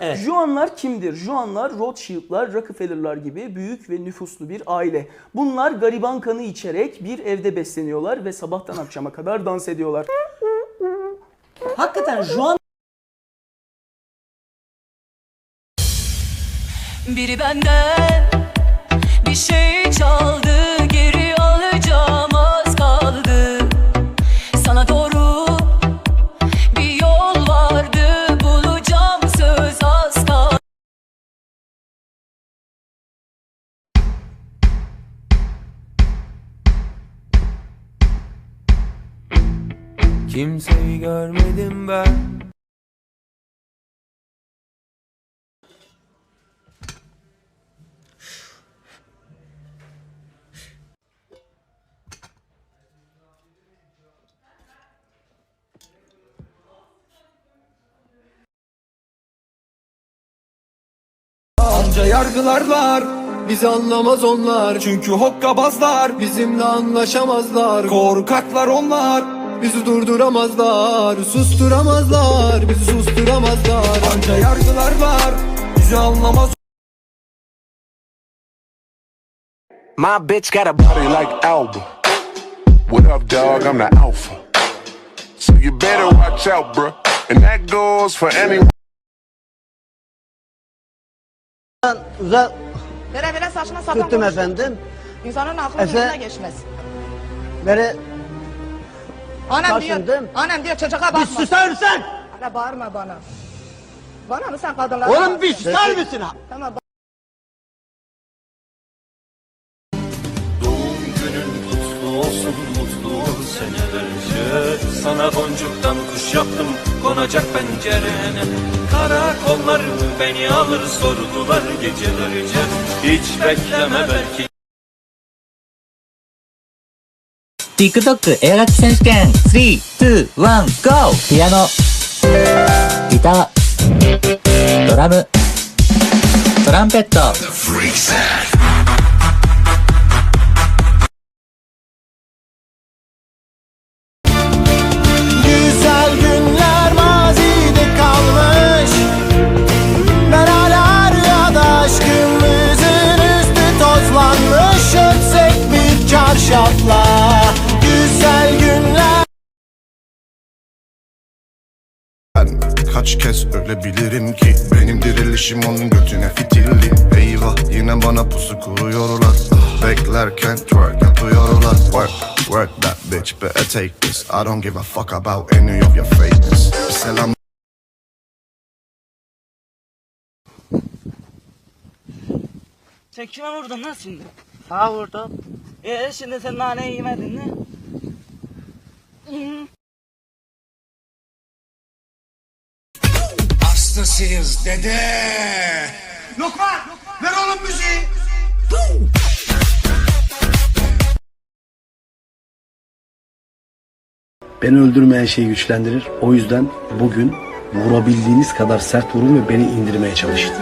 Evet. Juanlar kimdir? Juanlar Rothschild'lar, Rockefeller'lar gibi büyük ve nüfuslu bir aile. Bunlar gariban kanı içerek bir evde besleniyorlar ve sabahtan akşama kadar dans ediyorlar. Hakikaten Juan Biri benden bir şey çaldı Kimseyi görmedim ben. Anca yargılarlar Bizi anlamaz onlar. Çünkü hokkabazlar Bizimle anlaşamazlar. Korkaklar onlar Bizi durduramazlar Susturamazlar Bizi susturamazlar Anca yargılar var Bizi anlamaz My bitch got a body like Alba. What up, dog? I'm the alpha. So you better watch out, bruh. And that goes for anyone. Böyle böyle saçma sapan tuttum efendim. İnsanın aklı Efe- geçmez. Beni Annem diyor, Taşındım. annem diyor çocuğa bakma. bir susar mısın? Hala bağırma bana. Bana mı sen kadınlara Oğlum bir susar mısın? ha? Tamam Mutlu olsun mutlu ol senelerce Sana boncuktan kuş yaptım konacak pencerene Karakollar beni alır sordular gecelerce Hiç bekleme belki TikTok 映画選手権3、2、1、GO! ピアノ、ギター、ドラム、トランペット、 kaç kez ölebilirim ki? Benim dirilişim onun götüne fitilli. Eyvah yine bana pusu kuruyorlar. Ah, Beklerken twerk yapıyorlar. Work, work that bitch better take this. I don't give a fuck about any of your fakeness. Bir selam. Sen kime vurdun lan şimdi? Sağ vurdum. Ee şimdi sen naneyi yemedin mi? Hastasıyız dede Lokman ver oğlum müziği Beni öldürmeyen şey güçlendirir. O yüzden bugün vurabildiğiniz kadar sert vurun ve beni indirmeye çalışın.